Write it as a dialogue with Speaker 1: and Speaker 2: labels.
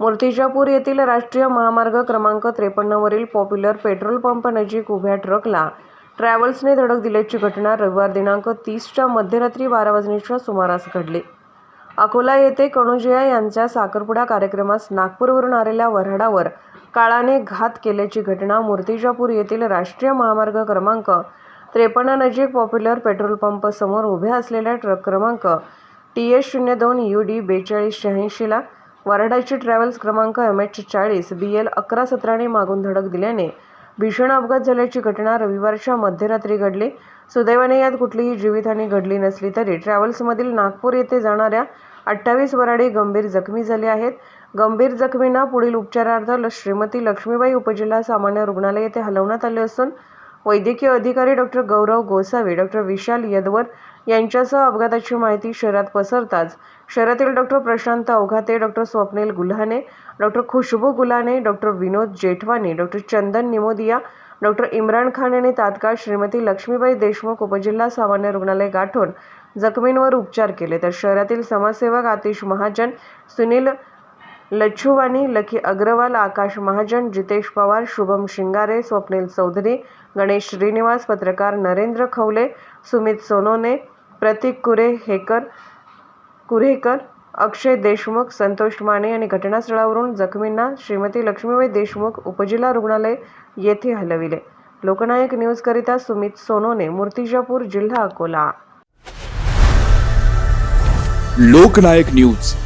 Speaker 1: मूर्तिजापूर येथील राष्ट्रीय महामार्ग क्रमांक त्रेपन्नवरील पॉप्युलर पेट्रोल पंप नजीक उभ्या ट्रकला ट्रॅव्हल्सने धडक दिल्याची घटना रविवार दिनांक तीसच्या मध्यरात्री बारा वाजण्याच्या सुमारास घडली. अकोला येथे कणुजया यांच्या साखरपुडा कार्यक्रमास नागपूरवरून आलेल्या वऱ्हाडावर काळाने घात केल्याची घटना मूर्तिजापूर येथील राष्ट्रीय महामार्ग क्रमांक त्रेपन्न नजीक पॉप्युलर पेट्रोल पंपसमोर उभ्या असलेल्या ट्रक क्रमांक टी एस शून्य दोन यू डी बेचाळीस शहाऐंशीला वराडाची ट्रॅव्हल्स क्रमांक एम एच चाळीस बी एल अकरा सतराने मागून धडक दिल्याने भीषण अपघात झाल्याची घटना रविवारच्या मध्यरात्री घडली. सुदैवाने यात कुठलीही जीवितहानी घडली नसली तरी ट्रॅव्हल्समधील नागपूर येथे जाणाऱ्या अठ्ठावीस वराडी गंभीर जखमी झाले आहेत. गंभीर जखमींना पुढील उपचारार्थ ल- श्रीमती लक्ष्मीबाई उपजिल्हा सामान्य रुग्णालय येथे हलवण्यात आले असून वैद्यकीय अधिकारी डॉक्टर गौरव गोसावी डॉक्टर विशाल यदवर यांच्यासह अपघाताची माहिती शहरात पसरताच शहरातील doctor Prashant Awghate doctor Swapnil Gulhane doctor Khushboo Gulhane doctor Vinod Jethwani doctor Chandan Nimodiya doctor Imran Khan यांनी तात्काळ श्रीमती लक्ष्मीबाई देशमुख उपजिल्हा सामान्य रुग्णालय गाठून जखमींवर उपचार केले. तर शहरातील समाजसेवक आतिश महाजन सुनील लच्छुवानी लकी अग्रवाल आकाश महाजन जितेश पवार शुभम शिंगारे स्वप्नील चौधरी गणेश श्रीनिवास पत्रकार नरेंद्र खवले सुमित सोनोने प्रतीक कुरे हेकर कुरेकर अक्षय देशमुख संतोष माने आणि घटनास्थळावरून जखमींना श्रीमती लक्ष्मीबाई देशमुख उपजिल्हा रुग्णालय येथे हलविले. लोकनायक न्यूजकरिता सुमित सोनोने मूर्तिजापूर जिल्हा अकोला.
Speaker 2: लोकनायक न्यूज.